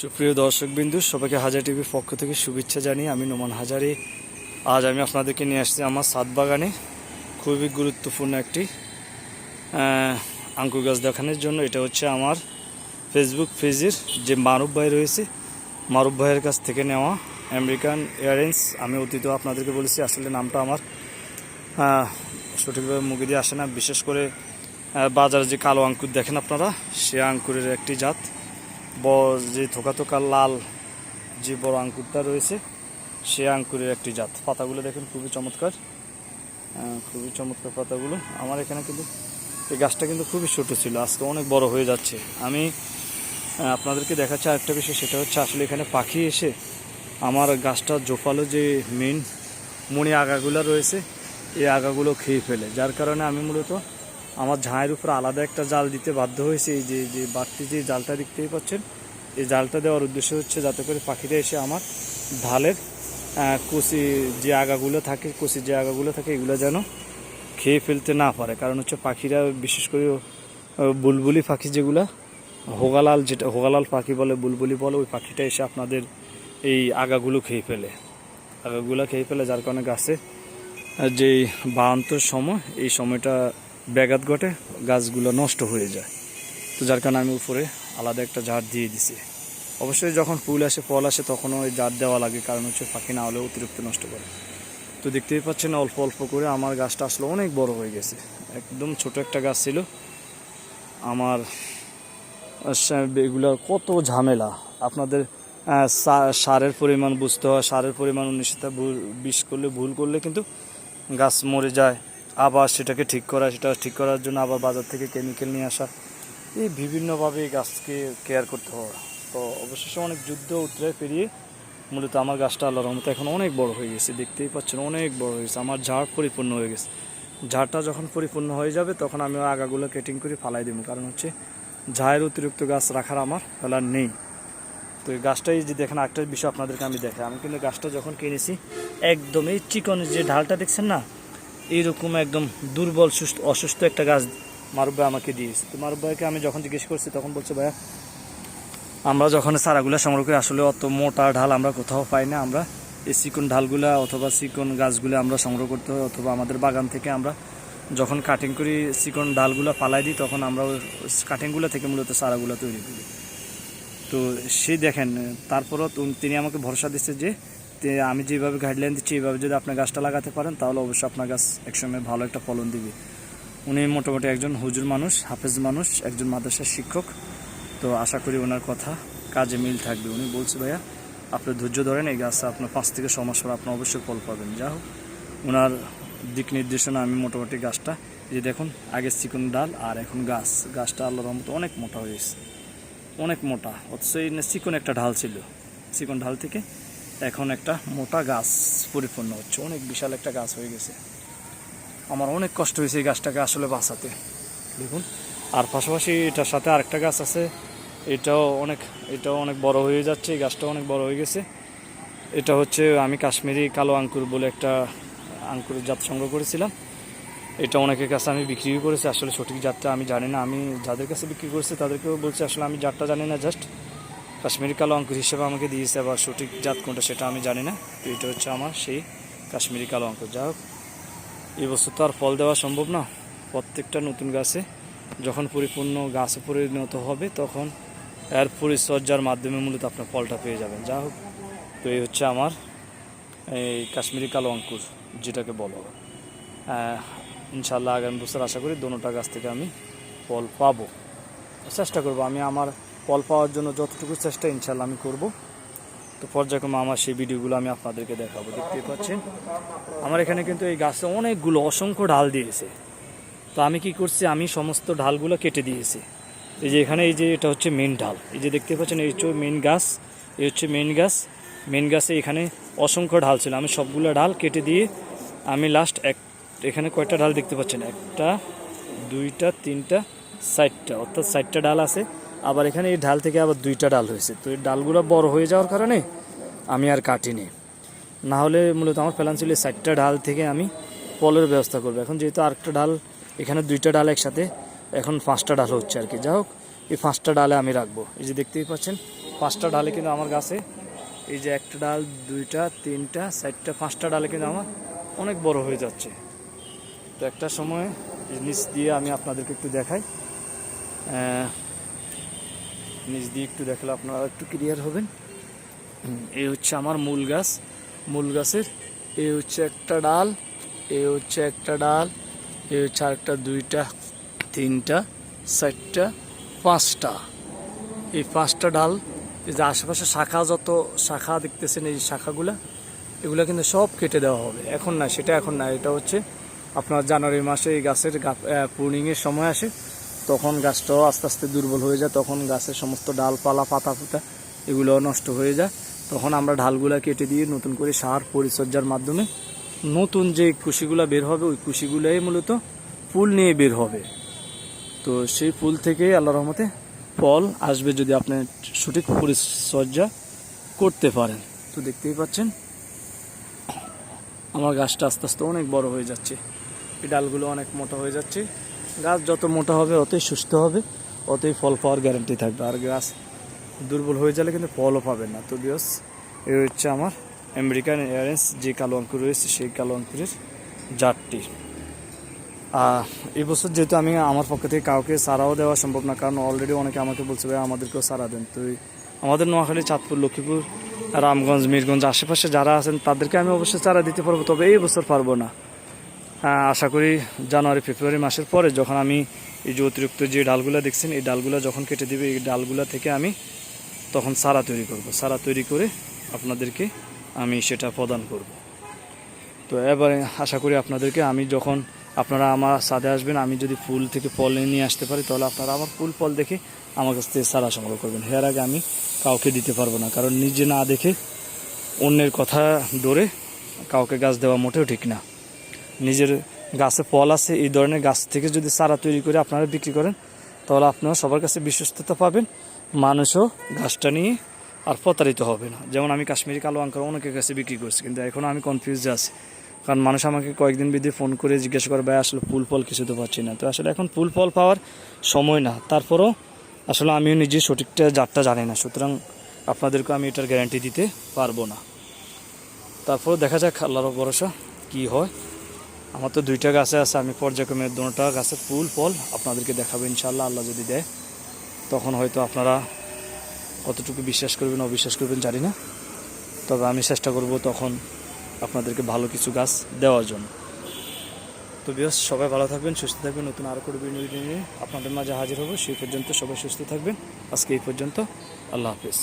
সুপ্রিয় দর্শক বিন্দু সবাইকে হাজার টিভির পক্ষ থেকে শুভেচ্ছা জানিয়ে আমি নোমান হাজারি। আজ আমি আপনাদেরকে নিয়ে আসছি আমার সাত বাগানে, খুবই গুরুত্বপূর্ণ একটি আঙ্কুর গাছ দেখানোর জন্য। এটা হচ্ছে আমার ফেসবুক পেজের যে মারুফ ভাই রয়েছে, মারুফ ভাইয়ের কাছ থেকে নেওয়া আমেরিকান ইয়াররেন্স আমি অতীত আপনাদেরকে বলেছি, আসলে নামটা আমার সঠিকভাবে মুখে দিয়ে আসে না। বিশেষ করে বাজারে যে কালো আঙ্কুর দেখেন আপনারা, সে আঙ্কুরের একটি জাত। যে থোকা থোকা লাল যে বড় আঙ্কুরটা রয়েছে, সে আঙ্কুরের একটি জাত। পাতাগুলো দেখেন, খুবই চমৎকার। খুবই চমৎকার পাতাগুলো। আমার এখানে কিন্তু এই গাছটা কিন্তু খুবই ছোট ছিল, আজকে অনেক বড় হয়ে যাচ্ছে। আমি আপনাদেরকে দেখাচ্ছি আরেকটা বিষয়, সেটা হচ্ছে আসলে এখানে পাখি এসে আমার গাছটা জোপালো যে মেন মণি আগাগুলো রয়েছে, এই আগাগুলো খেয়ে ফেলে। যার কারণে আমি মূলত আমার ঝাঁয়ের উপর আলাদা একটা জাল দিতে বাধ্য হয়েছে এই যে যে বাড়তি যে জালটা দেখতেই পাচ্ছেন, এই জালটা দেওয়ার উদ্দেশ্য হচ্ছে যাতে করে পাখিরা এসে আমার ঢালের কচি যে আগাগুলো থাকে কচি যে আগাগুলো থাকে, এগুলো যেন খেয়ে ফেলতে না পারে। কারণ হচ্ছে পাখিরা, বিশেষ করে বুলবুলি পাখি যেগুলা, হোগালাল যেটা, হোগালাল পাখি বলে, বুলবুলি বলে, ওই পাখিটা এসে আপনাদের এই আগাগুলো খেয়ে ফেলে। আগাগুলো খেয়ে ফেলে, যার কারণে গাছে যে বাহান্তর সময়, এই সময়টা ব্যাঘাত ঘটে, গাছগুলো নষ্ট হয়ে যায়। তো যার কারণে আমি উপরে আলাদা একটা ঝাড় দিয়ে দিছি। অবশ্যই যখন ফুল আসে, ফল আসে তখন ওই ঝাড় দেওয়া লাগে, কারণ হচ্ছে পাখি না হলে অতিরিক্ত নষ্ট করে। তো দেখতেই পাচ্ছেন, অল্প অল্প করে আমার গাছটা আসলে অনেক বড় হয়ে গেছে। একদম ছোট একটা গাছ ছিল। আমার এগুলোর কত ঝামেলা। আপনাদের সারের পরিমাণ বুঝতে হয়, সারের পরিমাণ উনিশটা বিষ করলে ভুল করলে কিন্তু গাছ মরে যায়। আবার সেটাকে ঠিক করা, সেটা ঠিক করার জন্য আবার বাজার থেকে কেমিক্যাল নিয়ে আসা। এই বিভিন্নভাবে গাছকে কেয়ার করতে হয়। তো অবশেষে অনেক যুদ্ধ উত্তরে পেরিয়ে মূলত আমার গাছটা আল্লাহর রহমতে এখন অনেক বড় হয়ে গেছে। দেখতেই পাচ্ছেন অনেক বড় হয়ে গেছে। আমার ঝাড় পরিপূর্ণ হয়ে গেছে। ঝাড়টা যখন পরিপূর্ণ হয়ে যাবে তখন আমি আগাগুলো কেটিং করে ফালাই দেবো। কারণ হচ্ছে ঝাড়ের অতিরিক্ত গাছ রাখার আমার ফেলার নেই। তো এই গাছটাই যে দেখেন একটা বিষয় আপনাদেরকে আমি দেখাই। আমি কিন্তু গাছটা যখন কিনেছি, একদম এই চিকন যে ঢালটা দেখছেন না এইরকম একদম দুর্বল, সুস্থ, অসুস্থ একটা গাছ মারুব ভাই আমাকে দিয়েছে। তো মারুব ভাইকে আমি যখন জিজ্ঞেস করছি, তখন বলছে, ভাইয়া, আমরা যখন চারাগুলো সংগ্রহ করি, আসলে অত মোটা ঢাল আমরা কোথাও পাই না। আমরা এই চিকন ঢালগুলা অথবা চিকন গাছগুলো আমরা সংগ্রহ করতে হয়, অথবা আমাদের বাগান থেকে আমরা যখন কাটিং করি, চিকন ডালগুলো পালাই দিই, তখন আমরা কাটিংগুলো থেকে মূলত চারাগুলো তৈরি করি। তো সে দেখেন, তারপরও তিনি আমাকে ভরসা দিচ্ছে যে আমি যেভাবে গাইডলাইন দিচ্ছি এইভাবে যদি আপনি গাছটা লাগাতে পারেন, তাহলে অবশ্যই আপনার গাছ একসময় ভালো একটা ফলন দিবে। উনি মোটামুটি একজন হুজুর মানুষ, হাফেজ মানুষ, একজন মাদ্রাসার শিক্ষক। তো আশা করি ওনার কথা কাজে মিল থাকবে। উনি বলছে, ভাইয়া, আপনি ধৈর্য ধরেন, এই গাছটা আপনার পাঁচ থেকে ছ মাস পর আপনি অবশ্যই ফল পাবেন। যা হোক ওনার দিক নির্দেশনা আমি মোটামুটি গাছটা যে দেখুন আগে চিকন ডাল আর এখন গাছ। গাছটা আল্লাহর রহমতে অনেক মোটা হয়ে হয়েছে অনেক মোটা, অথচ এই চিকন একটা ঢাল ছিল। চিকন ঢাল থেকে এখন একটা মোটা গাছ পরিপূর্ণ হচ্ছে। অনেক বিশাল একটা গাছ হয়ে গেছে। আমার অনেক কষ্ট হয়েছে এই গাছটাকে আসলে বাঁচাতে। দেখুন, আর পাশাপাশি এটার সাথে আরেকটা গাছ আছে। এটাও অনেক এটাও অনেক বড় হয়ে যাচ্ছে, এই গাছটাও অনেক বড় হয়ে গেছে। এটা হচ্ছে আমি কাশ্মীরি কালো আঙ্কুর বলে একটা আঙ্কুরের জাত সংগ্রহ করেছিলাম। এটা অনেকের কাছে আমি বিক্রিও করেছি। আসলে সঠিক জাতটা আমি জানি না। আমি যাদের কাছে বিক্রি করেছি, তাদেরকেও বলছি, আসলে আমি জাতটা জানি না, জাস্ট কাশ্মীরি কালো অঙ্কুর হিসেবে আমাকে দিয়েছে আবার সঠিক জাত কোনটা সেটা আমি জানি না। তো এটা হচ্ছে আমার সেই কাশ্মীরি কালো অঙ্কুর। যা হোক এবছর তো আর ফল দেওয়া সম্ভব না। প্রত্যেকটা নতুন গাছে যখন পরিপূর্ণ গাছে পরিণত হবে তখন এর পরিচর্যার মাধ্যমে মূলত আপনার ফলটা পেয়ে যাবেন। যা হোক, তো এই হচ্ছে আমার এই কাশ্মীরি কালো অঙ্কুর, যেটাকে বলো। ইনশাল্লাহ আগামী বছর আশা করি দোনোটা গাছ থেকে আমি ফল পাবো। চেষ্টা করব। আমি আমার ফল পাওয়ার জন্য যতটুকু চেষ্টা ইনশাল্লাহ আমি করব। তো পর্যায়ক্রমে আমার সেই ভিডিওগুলো আমি আপনাদেরকে দেখাবো। দেখতেই পাচ্ছেন? আমার এখানে কিন্তু এই গাছে অনেকগুলো অসংখ্য ঢাল দিয়েছে। তো আমি কি করছি? আমি সমস্ত ঢালগুলো কেটে দিয়েছি। এই যে এখানে এই যে এটা হচ্ছে মেন ঢাল। এই যে দেখতে পাচ্ছেন, এই হচ্ছে মেন গাছ। এই হচ্ছে মেন গাছ। মেন গাছে এখানে অসংখ্য ঢাল ছিল। আমি সবগুলো ঢাল কেটে দিয়ে আমি লাস্ট এক, এখানে কয়টা ঢাল দেখতে পাচ্ছেন? একটা, দুইটা, তিনটা, চারটা। অর্থাৎ চারটা ডাল আছে। আবার এখানে এই ঢাল থেকে আবার দুইটা ডাল হয়েছে। তো এই ডালগুলো বড় হয়ে যাওয়ার কারণে আমি আর কাটিনি। না হলে মূলত আমার প্ল্যান ছিল চারটা ডাল থেকে আমি ফলের ব্যবস্থা করব। এখন যেহেতু আরেকটা ডাল এখানে দুইটা ডাল একসাথে, এখন পাঁচটা ডাল হচ্ছে আর কি। যা হোক, এই পাঁচটা ডালে আমি রাখব। এই যে দেখতেই পাচ্ছেন, পাঁচটা ডালে কিন্তু আমার গাছে, এই যে একটা ডাল দুইটা, তিনটা, চারটা, পাঁচটা ডালে কিন্তু আমার অনেক বড় হয়ে যাচ্ছে। তো একটা সময় নিচ দিয়ে আমি আপনাদেরকে একটু দেখাই। নিচ দিয়ে একটু দেখলে আপনারা একটু ক্লিয়ার হবেন। এই হচ্ছে আমার মূল গাছ। মূল গাছের এই হচ্ছে একটা ডাল এই হচ্ছে একটা ডাল এই হচ্ছে আরেকটা দুইটা তিনটা চারটা পাঁচটা। এই পাঁচটা ডাল এই যে আশেপাশে শাখা যত শাখা দেখতেছেন এই শাখাগুলা এগুলো কিন্তু সব কেটে দেওয়া হবে। এখন না সেটা এখন না এটা হচ্ছে আপনার জানুয়ারি মাসে এই গাছের গা পূর্ণিংয়ের সময় আসে। তখন গাছটাও আস্তে আস্তে দুর্বল হয়ে যায়, তখন গাছের সমস্ত ডালপালা, পাতা ফুতা এগুলো নষ্ট হয়ে যায়। তখন আমরা ঢালগুলা কেটে দিয়ে নতুন করে সার পরিচর্যার মাধ্যমে নতুন যে কুশিগুলা বের হবে, ওই কুশিগুলাই মূলত ফুল নিয়ে বের হবে। তো সেই ফুল থেকে আল্লাহ রহমতে ফল আসবে যদি আপনি সঠিক পরিচর্যা করতে পারেন। তো দেখতেই পাচ্ছেন, আমার গাছটা আস্তে আস্তে অনেক বড় হয়ে যাচ্ছে। এই ডালগুলো অনেক মোটা হয়ে যাচ্ছে। গাছ যত মোটা হবে অতই সুস্থ হবে অতই ফল পাওয়ার গ্যারান্টি থাকবে। আর গাছ দুর্বল হয়ে গেলে কিন্তু ফলও পাবেন না। তো বিয়স এই হচ্ছে আমার আমেরিকান এয়ারেন্স যে কালো অঙ্কুর রয়েছে সেই কালো অঙ্কুরের জাতটি। আহ, এই বছর যেহেতু আমি আমার পক্ষ থেকে কাউকে সারাও দেওয়া সম্ভব না কারণ অলরেডি অনেকে আমাকে বলছে ভাই আমাদেরকেও সারা দেন। তো আমাদের নোয়াখালী চাঁদপুর লক্ষ্মীপুর রামগঞ্জ মিরগঞ্জ আশেপাশে যারা আছেন তাদেরকে আমি অবশ্যই চারা দিতে পারব তবে এই বছর পারব না। আশা করি জানুয়ারি, ফেব্রুয়ারি মাসের পরে যখন আমি এই যে অতিরিক্ত যে ডালগুলো দেখছেন, এই ডালগুলো যখন কেটে দিবে, এই ডালগুলো থেকে আমি তখন সারা তৈরি করব। সারা তৈরি করে আপনাদেরকে আমি সেটা প্রদান করব। তো এবারে আশা করি আপনাদেরকে আমি যখন আপনারা আমার সাথে আসবেন, আমি যদি ফুল থেকে ফল নিয়ে আসতে পারি, তাহলে আপনারা আমার ফুল ফল দেখে আমার কাছ থেকে সারা সংগ্রহ করবেন। এর আগে আমি কাউকে দিতে পারব না, কারণ নিজে না দেখে অন্যের কথা ধরে কাউকে গাছ দেওয়া মোটেও ঠিক না। নিজের গাছে ফল আছে, এই ধরনের গাছ থেকে যদি চারা তৈরি করে আপনারা বিক্রি করেন, তাহলে আপনারা সবার কাছে বিশ্বস্ততা পাবেন, মানুষও গাছটা নিয়ে আর প্রতারিত হবে না। যেমন আমি কাশ্মীরি কালো আঙ্কার অনেকের কাছে বিক্রি করছি, কিন্তু এখনও আমি কনফিউজ আছি। কারণ মানুষ আমাকে কয়েকদিন বিধি ফোন করে জিজ্ঞেস করে, ভাই, আসলে ফুল ফল কিছু তো পাচ্ছি না। তো আসলে এখন ফুল ফল পাওয়ার সময় না। তারপরও আসলে আমিও নিজে সঠিকটা জাতটা জানি না, সুতরাং আপনাদেরকে আমি এটার গ্যারান্টি দিতে পারব না। তারপর দেখা যাক, আল্লাহর ভরসা কি হয়। আমার তো দুইটা গাছে আছে, আমি পর্যায়ক্রমে দুটা গাছের ফুল, ফল আপনাদেরকে দেখাবো ইনশাল্লাহ আল্লাহ যদি দেয়, তখন হয়তো আপনারা কতটুকু বিশ্বাস করবেন, অবিশ্বাস করবেন জানি না। তবে আমি চেষ্টা করব তখন আপনাদেরকে ভালো কিছু গাছ দেওয়ার জন্য। তো বিয়স, সবাই ভালো থাকবেন, সুস্থ থাকবেন, নতুন আরও করে ভিডিও নিয়ে আপনাদের মাঝে হাজির হব। সেই পর্যন্ত সবাই সুস্থ থাকবেন। আজকে এই পর্যন্ত, আল্লাহ হাফিজ।